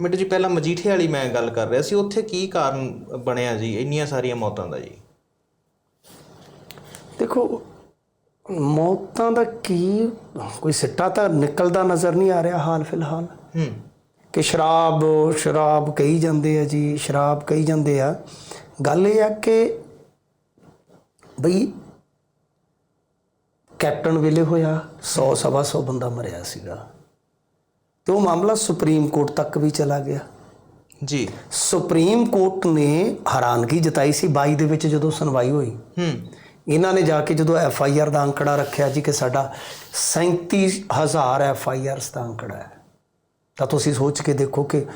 ਮਿੰਟੂ ਜੀ ਪਹਿਲਾਂ ਮਜੀਠੇ ਵਾਲੀ ਮੈਂ ਗੱਲ ਕਰ ਰਿਹਾ ਸੀ ਉੱਥੇ ਕੀ ਕਾਰਨ ਬਣਿਆ ਜੀ ਇੰਨੀਆਂ ਸਾਰੀਆਂ ਮੌਤਾਂ ਦਾ ਜੀ? ਦੇਖੋ ਮੌਤਾਂ ਦਾ ਕੀ ਕੋਈ ਸਿੱਟਾ ਤਾਂ ਨਿਕਲਦਾ ਨਜ਼ਰ ਨਹੀਂ ਆ ਰਿਹਾ ਹਾਲ ਫਿਲਹਾਲ। ਹੂੰ। ਕਿ ਸ਼ਰਾਬ ਸ਼ਰਾਬ ਕਹੀ ਜਾਂਦੇ ਆ ਜੀ ਸ਼ਰਾਬ ਕਹੀ ਜਾਂਦੇ ਆ। ਗੱਲ ਇਹ ਆ ਕਿ ਬਈ ਕੈਪਟਨ ਵੇਲੇ ਹੋਇਆ 100 ਸਵਾ 100 ਬੰਦਾ ਮਰਿਆ ਸੀਗਾ। ਤੇ ਉਹ ਮਾਮਲਾ ਸੁਪਰੀਮ ਕੋਰਟ ਤੱਕ ਵੀ ਚਲਾ ਗਿਆ। ਜੀ। ਸੁਪਰੀਮ ਕੋਰਟ ਨੇ ਹੈਰਾਨਗੀ ਜਤਾਈ ਸੀ 22 ਦੇ ਵਿੱਚ ਜਦੋਂ ਸੁਣਵਾਈ ਹੋਈ। ਹੂੰ। ਇਹਨਾਂ ਨੇ ਜਾ ਕੇ ਜਦੋਂ ਐਫ ਆਈ ਆਰ ਦਾ ਅੰਕੜਾ ਰੱਖਿਆ ਜੀ ਕਿ ਸਾਡਾ 37000 ਐਫ ਆਈ ਆਰਸ ਦਾ ਅੰਕੜਾ ਹੈ। ਤਾਂ ਤੁਸੀਂ ਸੋਚ ਕੇ ਦੇਖੋ ਕਿ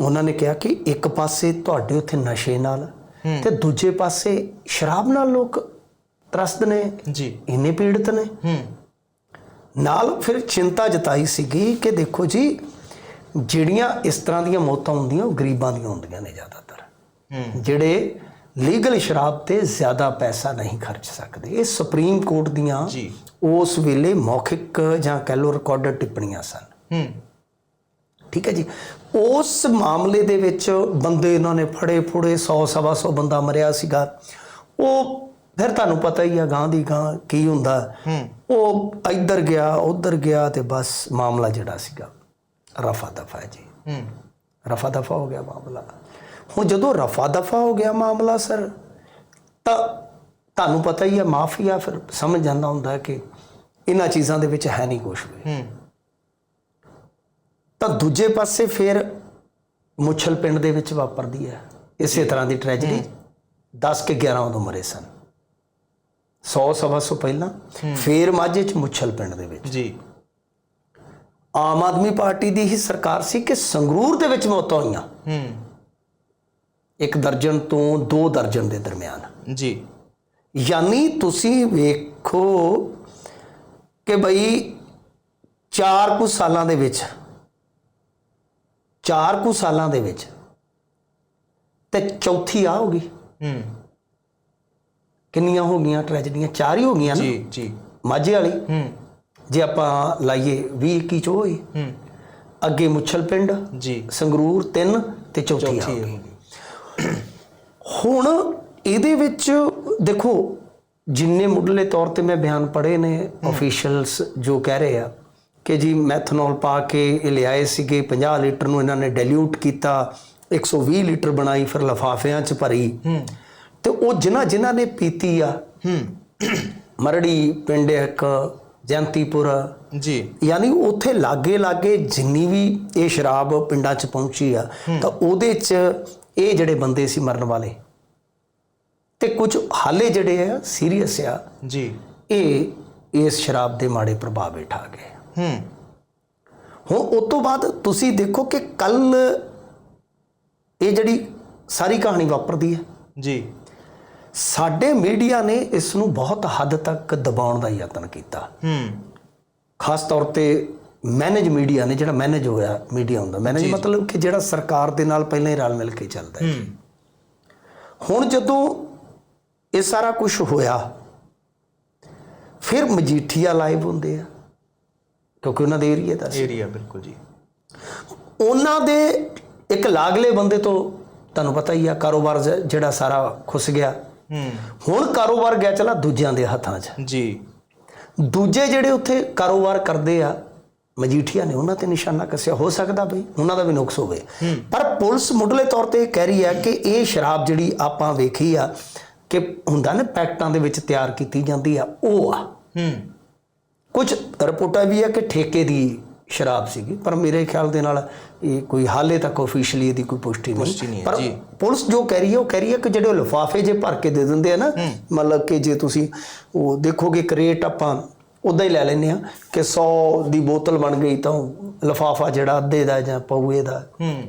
ਉਹਨਾਂ ਨੇ ਕਿਹਾ ਕਿ ਇੱਕ ਪਾਸੇ ਤੁਹਾਡੇ ਉੱਥੇ ਨਸ਼ੇ ਨਾਲ ਤੇ ਦੂਜੇ ਪਾਸੇ ਸ਼ਰਾਬ ਨਾਲ ਲੋਕ ਤਰਸਦ ਨੇ। ਜੀ। ਇੰਨੇ ਪੀੜਤ ਨੇ। ਹੂੰ। ਨਾਲ ਫਿਰ ਚਿੰਤਾ ਜਤਾਈ ਸੀਗੀ ਕਿ ਦੇਖੋ ਜੀ ਜਿਹੜੀਆਂ ਇਸ ਤਰ੍ਹਾਂ ਦੀਆਂ ਮੌਤਾਂ ਹੁੰਦੀਆਂ ਉਹ ਗਰੀਬਾਂ ਦੀਆਂ ਹੁੰਦੀਆਂ ਨੇ ਜ਼ਿਆਦਾਤਰ। ਜਿਹੜੇ ਲੀਗਲ ਸ਼ਰਾਬ ਤੇ ਜ਼ਿਆਦਾ ਪੈਸਾ ਨਹੀਂ ਖਰਚ ਸਕਦੇ। ਇਹ ਸੁਪਰੀਮ ਕੋਰਟ ਦੀਆਂ ਜੀ। ਉਸ ਵੇਲੇ ਮੌਖਿਕ ਜਾਂ ਕਹਿ ਲਓ ਰਿਕਾਰਡਡ ਟਿੱਪਣੀਆਂ ਸਨ। ਹੂੰ। ਠੀਕ ਹੈ ਜੀ। ਉਸ ਮਾਮਲੇ ਦੇ ਵਿੱਚ ਬੰਦੇ ਇਹਨਾਂ ਨੇ ਫੜੇ ਫੁੜੇ 100 ਸਵਾ 100 ਬੰਦਾ ਮਰਿਆ ਸੀਗਾ। ਉਹ ਫਿਰ ਤੁਹਾਨੂੰ ਪਤਾ ਹੀ ਆ ਗਾਂ ਦੀ ਗਾਂ ਕੀ ਹੁੰਦਾ। ਉਹ ਇੱਧਰ ਗਿਆ ਉੱਧਰ ਗਿਆ ਤੇ ਬਸ ਮਾਮਲਾ ਜਿਹੜਾ ਸੀਗਾ ਰਫਾ ਦਫਾ ਜੀ। ਰਫਾ ਦਫਾ ਹੋ ਗਿਆ ਮਾਮਲਾ। ਹੁਣ ਜਦੋਂ ਰਫਾ ਦਫਾ ਹੋ ਗਿਆ ਮਾਮਲਾ ਸਰ ਤਾਂ ਤੁਹਾਨੂੰ ਪਤਾ ਹੀ ਹੈ ਮਾਫੀਆ ਫਿਰ ਸਮਝ ਜਾਂਦਾ ਹੁੰਦਾ ਕਿ ਇਹਨਾਂ ਚੀਜ਼ਾਂ ਦੇ ਵਿੱਚ ਹੈ ਨਹੀਂ ਕੁਝ ਵੀ। ਤਾਂ ਦੂਜੇ ਪਾਸੇ ਫਿਰ ਮੁੱਛਲ ਪਿੰਡ ਦੇ ਵਿੱਚ ਵਾਪਰਦੀ ਹੈ। ਇਸੇ ਤਰ੍ਹਾਂ ਦੀ ਟ੍ਰੈਜੇਡੀ 10 ਕੇ 11 ਉਦੋਂ ਮਰੇ ਸਨ। 100 ਸਵਾ ਸੌ ਪਹਿਲਾਂ ਫੇਰ ਮਾਝੇ ਚ ਮੁੱਛਲ ਪਿੰਡ ਦੇ ਵਿੱਚ। ਜੀ। ਆਮ ਆਦਮੀ ਪਾਰਟੀ ਦੀ ਹੀ ਸਰਕਾਰ ਸੀ ਕਿ ਸੰਗਰੂਰ ਦੇ ਵਿੱਚ ਮੌਤਾਂ ਹੋਈਆਂ। ਹੂੰ। ਇੱਕ ਦਰਜਨ ਤੋਂ ਦੋ ਦਰਜਨ ਦੇ ਦਰਮਿਆਨ। ਜੀ। ਯਾਨੀ ਤੁਸੀਂ ਵੇਖੋ ਕਿ ਬਈ ਚਾਰ ਕੁ ਸਾਲਾਂ ਦੇ ਵਿੱਚ ਚਾਰ ਕੁ ਸਾਲਾਂ ਦੇ ਵਿੱਚ ਤੇ ਚੌਥੀ ਆ ਹੋ ਗਈ। ਹੂੰ। ਕਿੰਨੀਆਂ ਹੋ ਗਈਆਂ ਟ੍ਰੈਜਡੀਆਂ ਚਾਰ ਹੀ ਹੋ ਗਈਆਂ ਨਾ? ਜੀ ਜੀ। ਮਾਝੇ ਵਾਲੀ? ਹੂੰ। ਜੇ ਆਪਾਂ ਲਾਈਏ 20 21 ਚ ਹੋਈ ਹੂੰ। ਅੱਗੇ ਮੁੱਛਲ ਪਿੰਡ ਜੀ। ਸੰਗਰੂਰ ਤਿੰਨ ਤੇ ਚੌਥੀ ਆ ਗਈ ਹੁਣ ਇਹਦੇ ਵਿੱਚ ਦੇਖੋ ਜਿੰਨੇ ਮੁੱਢਲੇ ਤੌਰ ਤੇ ਮੈਂ ਬਿਆਨ ਪੜ੍ਹੇ ਨੇ ਅਫੀਸ਼ੀਅਲਸ ਜੋ ਕਹਿ ਰਹੇ ਆ ਕਿ ਜੀ ਮੈਥਨੋਲ ਪਾ ਕੇ ਇਹ ਲਿਆਏ ਸੀਗੇ 50 ਲੀਟਰ ਨੂੰ ਇਹਨਾਂ ਨੇ ਡਿਲੂਟ ਕੀਤਾ 120 ਲੀਟਰ ਬਣਾਈ ਫਿਰ ਲਫਾਫਿਆਂ 'ਚ ਭਰੀ। ਹੂੰ। ਤੇ ਉਹ ਜਿਨ੍ਹਾਂ ਜਿਨ੍ਹਾਂ ਨੇ ਪੀਤੀ ਆ ਹੂੰ। ਮਰੜੀ ਪਿੰਡ ਇੱਕ ਜੈਂਤੀਪੁਰ ਜੀ। ਯਾਨੀ ਉੱਥੇ ਲਾਗੇ ਲਾਗੇ ਜਿੰਨੀ ਵੀ ਇਹ ਸ਼ਰਾਬ ਪਿੰਡਾਂ 'ਚ ਪਹੁੰਚੀ ਆ ਤਾਂ ਉਹਦੇ 'ਚ ਇਹ ਜਿਹੜੇ ਬੰਦੇ ਸੀ ਮਰਨ ਵਾਲੇ। ਤੇ ਕੁਝ ਹਾਲੇ ਜਿਹੜੇ ਆ ਸੀਰੀਅਸ ਆ ਜੀ। ਇਹ ਇਸ ਸ਼ਰਾਬ ਦੇ ਮਾੜੇ ਪ੍ਰਭਾਵ ਹੇਠ ਆ ਗਏ। ਹੂੰ। ਹੁਣ ਉਸ ਤੋਂ ਬਾਅਦ ਤੁਸੀਂ ਦੇਖੋ ਕਿ ਕੱਲ ਇਹ ਜਿਹੜੀ ਸਾਰੀ ਕਹਾਣੀ ਵਾਪਰਦੀ ਹੈ ਜੀ। ਸਾਡੇ ਮੀਡੀਆ ਨੇ ਇਸ ਨੂੰ ਬਹੁਤ ਹੱਦ ਤੱਕ ਦਬਾਉਣ ਦਾ ਯਤਨ ਕੀਤਾ। ਹੂੰ। ਖਾਸ ਤੌਰ ਤੇ ਮੈਨੇਜ ਮੀਡੀਆ ਨੇ ਜਿਹੜਾ ਮੈਨੇਜ ਹੋਇਆ ਮੀਡੀਆ ਹੁੰਦਾ। ਮੈਨੇਜ ਮਤਲਬ ਕਿ ਜਿਹੜਾ ਸਰਕਾਰ ਦੇ ਨਾਲ ਪਹਿਲਾਂ ਹੀ ਰਲ ਮਿਲ ਕੇ ਚੱਲਦਾ ਹੈ। ਹੁਣ ਜਦੋਂ ਇਹ ਸਾਰਾ ਕੁਝ ਹੋਇਆ ਫਿਰ ਮਜੀਠੀਆ ਲਾਈਵ ਹੁੰਦੇ ਆ ਕਿਉਂਕਿ ਉਹਨਾਂ ਦੇ ਏਰੀਆ ਦਾ ਏਰੀਆ ਬਿਲਕੁਲ ਜੀ। ਉਹਨਾਂ ਦੇ ਇੱਕ ਲਾਗਲੇ ਬੰਦੇ ਤੋਂ ਤੁਹਾਨੂੰ ਪਤਾ ਹੀ ਆ ਕਾਰੋਬਾਰ ਜਿਹੜਾ ਸਾਰਾ ਖੁੱਸ ਗਿਆ। ਹੁਣ ਕਾਰੋਬਾਰ ਗਿਆ ਚਲਾ ਦੂਜਿਆਂ ਦੇ ਹੱਥਾਂ 'ਚ। ਜੀ। ਦੂਜੇ ਜਿਹੜੇ ਉੱਥੇ ਕਾਰੋਬਾਰ ਕਰਦੇ ਆ ਮਜੀਠੀਆ ਨੇ ਉਹਨਾਂ ਤੇ ਨਿਸ਼ਾਨਾ ਕੱਸਿਆ ਹੋ ਸਕਦਾ ਬਈ ਉਹਨਾਂ ਦਾ ਵੀ ਨੁਕਸ ਹੋਵੇ। ਪਰ ਪੁਲਿਸ ਮੁੱਢਲੇ ਤੌਰ ਤੇ ਕਹਿ ਰਹੀ ਹੈ ਕਿ ਇਹ ਸ਼ਰਾਬ ਜਿਹੜੀ ਆਪਾਂ ਵੇਖੀ ਆ ਕਿ ਹੁੰਦਾ ਨਾ ਪੈਕਟਾਂ ਦੇ ਵਿੱਚ ਤਿਆਰ ਕੀਤੀ ਜਾਂਦੀ ਆ ਉਹ ਆ। ਹੂੰ। ਕੁਝ ਰਿਪੋਰਟਾਂ ਵੀ ਆ ਕਿ ਠੇਕੇ ਦੀ ਸ਼ਰਾਬ ਸੀਗੀ ਪਰ ਮੇਰੇ ਖਿਆਲ ਦੇ ਨਾਲ ਇਹ ਕੋਈ ਹਾਲੇ ਤੱਕ ਆਫੀਸ਼ੀਅਲੀ ਇਹਦੀ ਕੋਈ ਪੁਸ਼ਟੀ ਨਹੀਂ। ਪਰ। ਪੁਲਿਸ ਜੋ ਕਹਿ ਰਹੀ ਹੈ ਉਹ ਕਹਿ ਰਹੀ ਹੈ ਕਿ ਜਿਹੜੇ ਲਿਫਾਫੇ ਜੇ ਭਰ ਕੇ ਦੇ ਦਿੰਦੇ ਆ ਨਾ ਮਤਲਬ ਕਿ ਜੇ ਤੁਸੀਂ ਉਹ ਦੇਖੋਗੇ ਕਰੇਟ ਆਪਾਂ ਉਦਾਂ ਹੀ ਲੈ ਲੈਨੇ ਆ ਕਿ 100 ਦੀ ਬੋਤਲ ਬਣ ਗਈ ਤਾਂ ਲਿਫਾਫਾ ਜਿਹੜਾ ਅੱਧੇ ਦਾ ਜਾਂ ਪਊਏ ਦਾ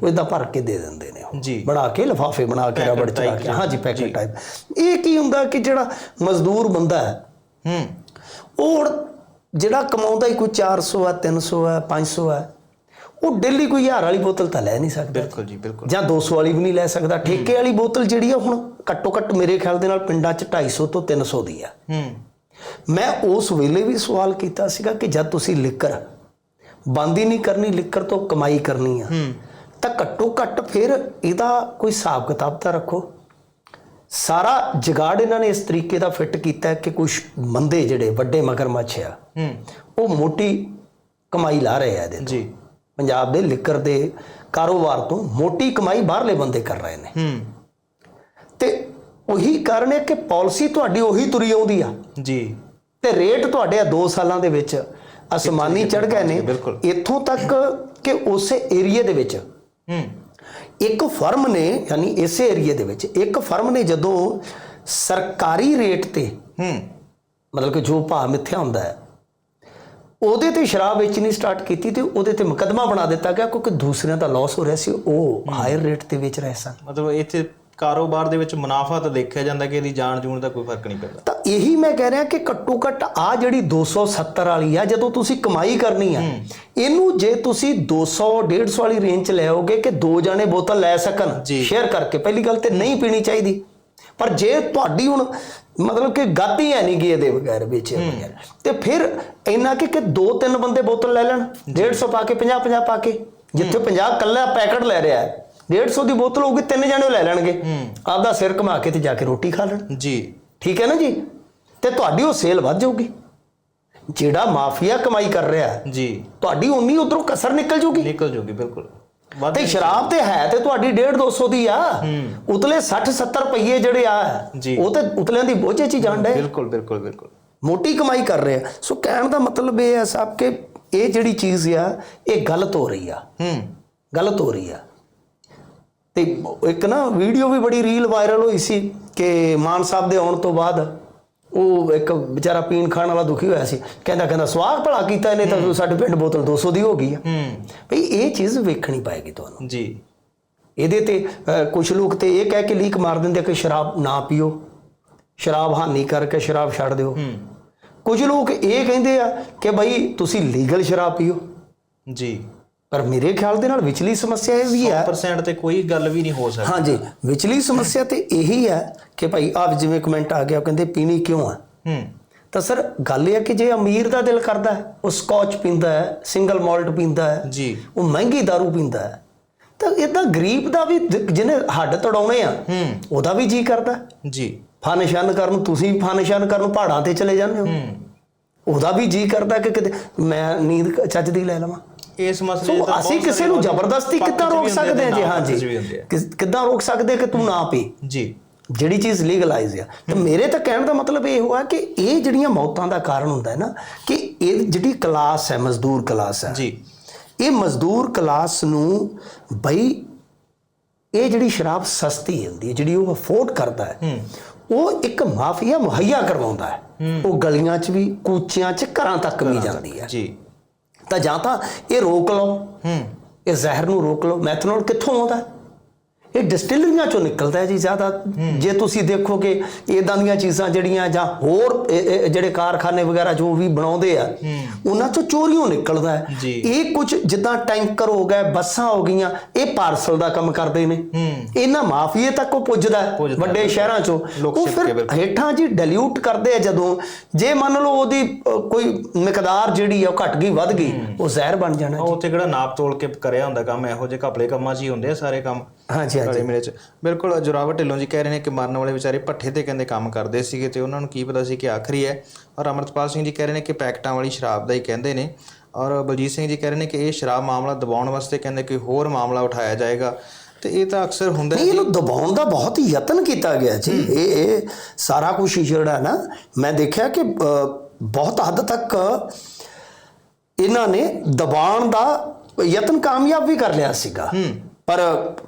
ਉਹ ਇਦਾਂ ਭਰ ਕੇ ਦੇ ਦਿੰਦੇ ਨੇ ਉਹ। ਬਣਾ ਕੇ ਲਿਫਾਫੇ ਬਣਾ ਕੇ ਰਬੜ type ਕੇ। ਹਾਂਜੀ ਪੈਕੇਟ ਟਾਈਪ ਇਹ ਕੀ ਹੁੰਦਾ ਕਿ ਜਿਹੜਾ ਮਜ਼ਦੂਰ ਬੰਦਾ ਹੈ ਹੂੰ। ਉਹ ਜਿਹੜਾ ਕਮਾਉਂਦਾ ਹੀ ਕੋਈ 400 ਹੈ 300 ਹੈ 500 ਹੈ ਉਹ ਡੇਲੀ ਕੋਈ ਹਜ਼ਾਰ ਵਾਲੀ ਬੋਤਲ ਤਾਂ ਲੈ ਨਹੀਂ ਸਕਦਾ। ਬਿਲਕੁਲ ਜੀ ਬਿਲਕੁਲ। ਜਾਂ 200 ਵਾਲੀ ਵੀ ਨਹੀਂ ਲੈ ਸਕਦਾ। ਠੇਕੇ ਵਾਲੀ ਬੋਤਲ ਜਿਹੜੀ ਆ ਹੁਣ ਘੱਟੋ ਘੱਟ ਮੇਰੇ ਖਿਆਲ ਦੇ ਨਾਲ ਪਿੰਡਾਂ 'ਚ 250 ਤੋਂ 300 ਦੀ ਆ। ਹੂੰ। ਮੈਂ ਉਸ ਵੇਲੇ ਵੀ ਸਵਾਲ ਕੀਤਾ ਸੀਗਾ ਕਿ ਜਦ ਤੁਸੀਂ ਲਿਕਰ ਬੰਦ ਹੀ ਨਹੀਂ ਕਰਨੀ ਲਿਕਰ ਤੋਂ ਕਮਾਈ ਕਰਨੀ ਆ ਤਾਂ ਘੱਟੋ ਘੱਟ ਫਿਰ ਇਹਦਾ ਕੋਈ ਹਿਸਾਬ ਕਿਤਾਬ ਤਾਂ ਰੱਖੋ। ਸਾਰਾ ਜਗਾੜ ਇਹਨਾਂ ਨੇ ਇਸ ਤਰੀਕੇ ਦਾ ਫਿੱਟ ਕੀਤਾ ਕਿ ਕੁਝ ਬੰਦੇ ਜਿਹੜੇ ਵੱਡੇ ਮਗਰਮੱਛ ਆ ਹੂੰ। ਉਹ ਮੋਟੀ ਕਮਾਈ ਲਾ ਰਹੇ ਆ ਇਹਦੇ ਤੋਂ। ਜੀ। ਪੰਜਾਬ ਦੇ ਲਿਕਰ ਦੇ ਕਾਰੋਬਾਰ ਤੋਂ ਮੋਟੀ ਕਮਾਈ ਬਾਹਰਲੇ ਬੰਦੇ ਕਰ ਰਹੇ ਨੇ। ਹੂੰ। ਤੇ ਉਹੀ ਕਾਰਨ ਹੈ ਕਿ ਪਾਲਿਸੀ ਤੁਹਾਡੀ ਉਹੀ ਤੁਰੀ ਆਉਂਦੀ ਆ। ਜੀ। ਤੇ ਰੇਟ ਤੁਹਾਡੇ ਆ 2 ਸਾਲਾਂ ਦੇ ਵਿੱਚ ਅਸਮਾਨੀ ਚੜ ਗਏ ਨੇ। ਇੱਥੋਂ ਤੱਕ ਕਿ ਉਸੇ ਏਰੀਏ ਦੇ ਵਿੱਚ। ਹੂੰ। ਇੱਕ ਫਰਮ ਨੇ ਯਾਨੀ ਇਸੇ ਏਰੀਏ ਦੇ ਵਿੱਚ ਇੱਕ ਫਰਮ ਨੇ ਜਦੋਂ ਸਰਕਾਰੀ ਰੇਟ ਤੇ ਹੂੰ। ਮਤਲਬ ਕਿ ਜੋ ਭਾਅ ਮਿੱਥਿਆ ਹੁੰਦਾ ਹੈ ਉਹਦੇ ਤੇ ਸ਼ਰਾਬ ਵੇਚਣੀ ਸਟਾਰਟ ਕੀਤੀ ਤੇ ਉਹਦੇ ਤੇ ਮੁਕੱਦਮਾ ਬਣਾ ਦਿੱਤਾ ਗਿਆ ਕਿਉਂਕਿ ਦੂਸਰਿਆਂ ਦਾ ਲਾਸ ਹੋ ਰਿਹਾ ਸੀ ਉਹ ਹਾਇਰ ਰੇਟ ਤੇ ਵੇਚ ਰਹੇ ਸਨ। ਮਤਲਬ ਇੱਥੇ ਕਾਰੋਬਾਰ ਦੇ ਵਿੱਚ ਮੁਨਾਫਾ ਤਾਂ ਦੇਖਿਆ ਜਾਂਦਾ ਕਿ ਇਹਦੀ ਜਾਣ ਜੂਣ ਦਾ ਕੋਈ ਫ਼ਰਕ ਨਹੀਂ ਪੈਂਦਾ। ਤਾਂ ਇਹੀ ਮੈਂ ਕਹਿ ਰਿਹਾ ਕਿ ਘੱਟੋ ਘੱਟ ਆ ਜਿਹੜੀ 270 ਵਾਲੀ ਆ ਜਦੋਂ ਤੁਸੀਂ ਕਮਾਈ ਕਰਨੀ ਆ ਇਹਨੂੰ ਜੇ ਤੁਸੀਂ 200 150 ਵਾਲੀ ਰੇਂਜ ਚ ਲੈ ਆਓਗੇ ਕਿ ਦੋ ਜਾਣੇ ਬੋਤਲ ਲੈ ਸਕਣ। ਸ਼ੇਅਰ ਕਰਕੇ ਪਹਿਲੀ ਗੱਲ ਤੇ ਨਹੀਂ ਪੀਣੀ ਚਾਹੀਦੀ। ਪਰ ਜੇ ਤੁਹਾਡੀ ਹੁਣ ਮਤਲਬ ਕਿ ਗਾਤੀ ਹੈ ਨਹੀਂ ਗੀ ਇਹਦੇ ਬਗੈਰ ਵੇਚੇ ਬਗੈਰ ਤੇ ਫਿਰ ਇੰਨਾ ਕਿ ਕਿ ਦੋ ਤਿੰਨ ਬੰਦੇ ਬੋਤਲ ਲੈ ਲੈਣ 150 ਪਾ ਕੇ 50 50 ਪਾ ਕੇ ਜਿੱਥੇ 50 ਕੱਲਾ ਪੈਕਟ ਲੈ ਰਿਹਾ ਹੈ 150 ਦੀ ਬੋਤਲ ਹੋਊਗੀ ਤਿੰਨ ਜਣੇ ਲੈ ਲੈਣਗੇ। ਆਪਦਾ ਸਿਰ ਘੁਮਾ ਕੇ ਤੇ ਜਾ ਕੇ ਰੋਟੀ ਖਾ ਲੈਣ। ਜੀ। ਠੀਕ ਹੈ ਨਾ ਜੀ? ਤੇ ਤੁਹਾਡੀ ਉਹ ਸੇਲ ਵੱਧ ਜਾਊਗੀ। ਜਿਹੜਾ ਮਾਫੀਆ ਕਮਾਈ ਕਰ ਰਿਹਾ ਜੀ। ਤੁਹਾਡੀ ਉਨੀ ਉਧਰੋਂ ਕਸਰ ਨਿਕਲ ਜੂਗੀ ਨਿਕਲ ਜੂਗੀ ਬਿਲਕੁਲ। ਤੇ ਸ਼ਰਾਬ ਤੇ ਹੈ ਤੇ ਤੁਹਾਡੀ 1.5 200 ਦੀ ਆ। ਉਤਲੇ 60 70 ਰੁਪਏ ਜਿਹੜੇ ਆ। ਉਹ ਤੇ ਉਤਲਿਆਂ ਦੀ ਬੋਝੇ ਚ ਹੀ ਜਾਣ ਡਏ। ਬਿਲਕੁਲ ਬਿਲਕੁਲ ਬਿਲਕੁਲ। ਮੋਟੀ ਕਮਾਈ ਕਰ ਰਹੇ। ਆ ਸੋ ਕਹਿਣ ਦਾ ਮਤਲਬ ਇਹ ਹੈ ਸਾਹਿਬ ਕਿ ਇਹ ਜਿਹੜੀ ਚੀਜ਼ ਆ ਇਹ ਗਲਤ ਹੋ ਰਹੀ ਆ। ਹੂੰ। ਗਲਤ ਹੋ ਰਹੀ ਆ। ਤੇ ਇੱਕ ਨਾ ਵੀਡੀਓ ਵੀ ਬੜੀ ਰੀਲ ਵਾਇਰਲ ਹੋਈ ਸੀ ਕਿ ਮਾਨ ਸਾਹਿਬ ਦੇ ਆਉਣ ਤੋਂ ਬਾਅਦ ਉਹ ਇੱਕ ਵਿਚਾਰਾ ਪੀਣ ਖਾਣ ਵਾਲਾ ਦੁਖੀ ਹੋਇਆ ਸੀ। ਕਹਿੰਦਾ ਕਹਿੰਦਾ ਸਵਾਗ ਭਲਾ ਕੀਤਾ ਇਹਨੇ ਤਾਂ ਸਾਡੇ ਪਿੰਡ ਬੋਤਲ 200 ਦੀ ਹੋ ਗਈ ਆ। ਹੂੰ। ਭਈ ਇਹ ਚੀਜ਼ ਵੇਖਣੀ ਪਏਗੀ ਤੁਹਾਨੂੰ। ਜੀ। ਇਹਦੇ ਤੇ ਕੁਝ ਲੋਕ ਤੇ ਇਹ ਕਹਿ ਕੇ ਲੀਕ ਮਾਰ ਦਿੰਦੇ ਕਿ ਸ਼ਰਾਬ ਨਾ ਪੀਓ ਸ਼ਰਾਬ ਹਾਨੀ ਕਰਕੇ ਸ਼ਰਾਬ ਛੱਡ ਦਿਓ। ਹੂੰ। ਕੁਝ ਲੋਕ ਇਹ ਕਹਿੰਦੇ ਆ ਕਿ ਭਈ ਤੁਸੀਂ ਲੀਗਲ ਸ਼ਰਾਬ ਪੀਓ। ਜੀ। ਪਰ ਮੇਰੇ ਖਿਆਲ ਦੇ ਨਾਲ ਵਿਚਲੀ ਸਮੱਸਿਆ ਇਹ ਵੀ ਹੈ। 100% ਤੇ ਕੋਈ ਗੱਲ ਵੀ ਨਹੀਂ ਹੋ ਸਕਦੀ। ਹਾਂਜੀ ਵਿਚਲੀ ਸਮੱਸਿਆ ਤੇ ਇਹੀ ਹੈ ਕਿ ਭਾਈ ਆਪ ਜਿਵੇਂ ਕਮੈਂਟ ਆ ਗਿਆ ਉਹ ਕਹਿੰਦੇ ਪੀਣੀ ਕਿਉਂ ਆ? ਹੂੰ। ਤਾਂ ਸਰ ਗੱਲ ਇਹ ਹੈ ਕਿ ਜੇ ਅਮੀਰ ਦਾ ਦਿਲ ਕਰਦਾ ਹੈ ਉਹ ਸਕਾਚ ਪੀਂਦਾ ਹੈ ਸਿੰਗਲ ਮਾਲਟ ਪੀਂਦਾ ਹੈ ਜੀ। ਉਹ ਮਹਿੰਗੀ दारू ਪੀਂਦਾ ਹੈ ਤਾਂ ਇਦਾਂ ਗਰੀਬ ਦਾ ਵੀ ਜਿਹਨੇ ਹੱਡ ਤੜਾਉਣੇ ਆ ਹੂੰ। ਉਹਦਾ ਵੀ ਜੀ ਕਰਦਾ। ਜੀ। ਫਨ ਸ਼ਨ ਕਰਨ ਤੁਸੀਂ ਫਨ ਸ਼ਨ ਕਰਨ ਪਹਾੜਾਂ ਤੇ ਚਲੇ ਜਾਂਦੇ ਹੋ। ਹੂੰ। ਉਹਦਾ ਵੀ ਜੀ ਕਰਦਾ ਕਿ ਕਿਤੇ ਮੈਂ ਨੀਂਦ ਚੱਜ ਦੀ ਲੈ ਲਵਾਂ? ਇਸ ਮਸਲੇ ਦਾ ਅਸੀਂ ਕਿਸੇ ਨੂੰ ਜ਼ਬਰਦਸਤੀ ਕਿੱਦਾਂ ਰੋਕ ਸਕਦੇ ਹਾਂ ਜੀ? ਹਾਂ ਜੀ ਕਿੱਦਾਂ ਰੋਕ ਸਕਦੇ ਕਿ ਤੂੰ ਨਾ ਪੀ? ਜੀ। ਜਿਹੜੀ ਚੀਜ਼ ਲੀਗਲਾਈਜ਼ ਆ। ਤੇ ਮੇਰੇ ਤਾਂ ਕਹਿਣ ਦਾ ਮਤਲਬ ਇਹ ਹੋਇਆ ਕਿ ਇਹ ਜਿਹੜੀਆਂ ਮੌਤਾਂ ਦਾ ਕਾਰਨ ਹੁੰਦਾ ਹੈ ਨਾ ਕਿ ਇਹ ਜਿਹੜੀ ਕਲਾਸ ਹੈ ਮਜ਼ਦੂਰ ਕਲਾਸ ਹੈ ਜੀ। ਇਹ ਮਜ਼ਦੂਰ ਕਲਾਸ ਨੂੰ ਬਈ ਇਹ ਜਿਹੜੀ ਸ਼ਰਾਬ ਸਸਤੀ ਹੁੰਦੀ ਹੈ ਜਿਹੜੀ ਉਹ ਅਫੋਰਡ ਕਰਦਾ ਹੈ। ਉਹ ਇੱਕ ਮਾਫੀਆ ਮੁਹੱਈਆ ਕਰਵਾਉਂਦਾ ਹੈ। ਉਹ ਗਲੀਆਂ 'ਚ ਵੀ ਕੂਚਿਆਂ 'ਚ ਘਰਾਂ ਤੱਕ ਵੀ ਜਾਂਦੀ ਹੈ। ਜੀ। ਤਾਂ ਜਾਂ ਤਾਂ ਇਹ ਰੋਕ ਲਓ। ਹੂੰ। ਇਹ ਜ਼ਹਿਰ ਨੂੰ ਰੋਕ ਲਓ। ਮੈਥਨੋਲ ਕਿੱਥੋਂ ਆਉਂਦਾ ਹੈ? ਇਹ ਡਿਸਟਿਲਰੀਆਂ ਚੋਂ ਨਿਕਲਦਾ ਹੈ ਜੀ ਜ਼ਿਆਦਾ। ਜੇ ਤੁਸੀਂ ਦੇਖੋਗੇ ਇਦਾਂ ਦੀਆਂ ਚੀਜ਼ਾਂ ਜਿਹੜੀਆਂ ਜਾਂ ਹੋਰ ਜਿਹੜੇ ਕਾਰਖਾਨੇ ਵਗੈਰਾ ਜੋ ਵੀ ਬਣਾਉਂਦੇ ਆ ਉਹਨਾਂ ਚੋਂ ਚੋਰੀਆਂ ਨਿਕਲਦਾ ਹੈ। ਇਹ ਕੁਝ ਜਿੱਦਾਂ ਟੈਂਕਰ ਹੋ ਗਏ ਬੱਸਾਂ ਹੋ ਗਈਆਂ ਇਹ ਪਾਰਸਲ ਦਾ ਕੰਮ ਕਰਦੇ ਨੇ। ਇਹਨਾਂ ਮਾਫੀਏ ਤੱਕ ਉਹ ਪੁੱਜਦਾ ਵੱਡੇ ਸ਼ਹਿਰਾਂ ਚੋਂ। ਉਹ ਫਿਰ। ਹੇਠਾਂ ਜੀ ਡਿਲੂਟ ਕਰਦੇ ਆ ਜਦੋਂ ਜੇ ਮੰਨ ਲਓ ਉਹਦੀ ਕੋਈ ਮਿਕਦਾਰ ਜਿਹੜੀ ਆ ਉਹ ਘਟ ਗਈ ਵੱਧ ਗਈ ਉਹ ਜ਼ਹਿਰ ਬਣ ਜਾਣਾ ਉਹ ਉੱਥੇ ਕਿਹੜਾ ਨਾਪ ਤੋਲ ਕੇ ਕਰਿਆ ਹੁੰਦਾ ਕੰਮ ਇਹੋ ਜਿਹੇ ਘਪਲੇ ਕੰਮਾਂ 'ਚ ਹੀ ਹੁੰਦੇ ਆ ਸਾਰੇ ਕੰਮ। ਹਾਂਜੀ ਹਾਂਜੀ। ਮੇਰੇ 'ਚ। ਬਿਲਕੁਲ ਜੁਰਾਵਰ ਢਿੱਲੋਂ ਜੀ ਕਹਿ ਰਹੇ ਨੇ ਕਿ ਮਰਨ ਵਾਲੇ ਵਿਚਾਰੇ ਭੱਠੇ ਤੇ ਕਹਿੰਦੇ ਕੰਮ ਕਰਦੇ ਸੀਗੇ ਤੇ ਉਹਨਾਂ ਨੂੰ ਕੀ ਪਤਾ ਸੀ ਕਿ ਆਖਰੀ ਹੈ। ਔਰ ਅਮਰਤਪਾਲ ਸਿੰਘ ਜੀ ਕਹਿ ਰਹੇ ਨੇ ਕਿ ਪੈਕਟਾਂ ਵਾਲੀ ਸ਼ਰਾਬ ਦਾ ਹੀ ਕਹਿੰਦੇ ਨੇ। ਔਰ ਬਲਜੀਤ ਸਿੰਘ ਜੀ ਕਹਿ ਰਹੇ ਨੇ ਕਿ ਇਹ ਸ਼ਰਾਬ ਮਾਮਲਾ ਦਬਾਉਣ ਵਾਸਤੇ ਕਹਿੰਦੇ ਕੋਈ ਹੋਰ ਮਾਮਲਾ ਉਠਾਇਆ ਜਾਏਗਾ। ਤੇ ਇਹ ਤਾਂ ਅਕਸਰ ਹੁੰਦਾ ਨਹੀਂ ਇਹਨੂੰ ਦਬਾਉਣ ਦਾ ਬਹੁਤ ਹੀ ਯਤਨ ਕੀਤਾ ਗਿਆ ਜੀ। ਇਹ ਇਹ ਸਾਰਾ ਕੁਝ ਜਿਹੜਾ ਨਾ ਮੈਂ ਦੇਖਿਆ ਕਿ ਬਹੁਤ ਹੱਦ ਤੱਕ ਇਹਨਾਂ ਨੇ ਦਬਾਉਣ ਦਾ ਯਤਨ ਕਾਮਯਾਬ ਵੀ ਕਰ ਲਿਆ ਸੀਗਾ। ਪਰ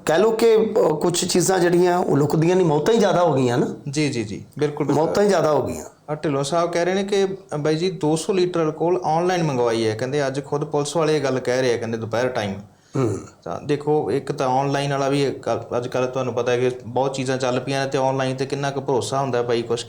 ਕਹਿ ਲੋ ਕਿ ਕੁਝ ਚੀਜ਼ਾਂ ਜਿਹੜੀਆਂ ਉਹ ਲੁਕਦੀਆਂ ਨਹੀਂ ਮੌਤਾਂ ਹੀ ਜ਼ਿਆਦਾ ਹੋ ਗਈਆਂ ਨਾ। ਜੀ ਜੀ ਜੀ ਬਿਲਕੁਲ। ਮੌਤਾਂ ਹੀ ਜ਼ਿਆਦਾ ਹੋ ਗਈਆਂ। ਔਰ ਢਿੱਲੋਂ ਸਾਹਿਬ ਕਹਿ ਰਹੇ ਨੇ ਕਿ ਬਾਈ ਜੀ 200 ਲੀਟਰ ਅਲਕੋਹਲ ਆਨਲਾਈਨ ਮੰਗਵਾਈ ਹੈ। ਕਹਿੰਦੇ ਅੱਜ ਖੁਦ ਪੁਲਿਸ ਵਾਲੇ ਇਹ ਗੱਲ ਕਹਿ ਰਹੇ ਆ ਕਹਿੰਦੇ ਦੁਪਹਿਰ ਟਾਈਮ ਹੂੰ। ਤਾਂ ਦੇਖੋ ਇੱਕ ਤਾਂ ਆਨਲਾਈਨ ਵਾਲਾ ਵੀ ਅੱਜ ਕੱਲ ਤੁਹਾਨੂੰ ਪਤਾ ਹੈ ਕਿ ਬਹੁਤ ਚੀਜ਼ਾਂ ਚੱਲ ਪਈਆਂ ਨੇ ਤੇ ਆਨਲਾਈਨ ਤੇ ਕਿੰਨਾ ਕੁ ਭਰੋਸਾ ਹੁੰਦਾ ਭਾਈ ਕੁਝ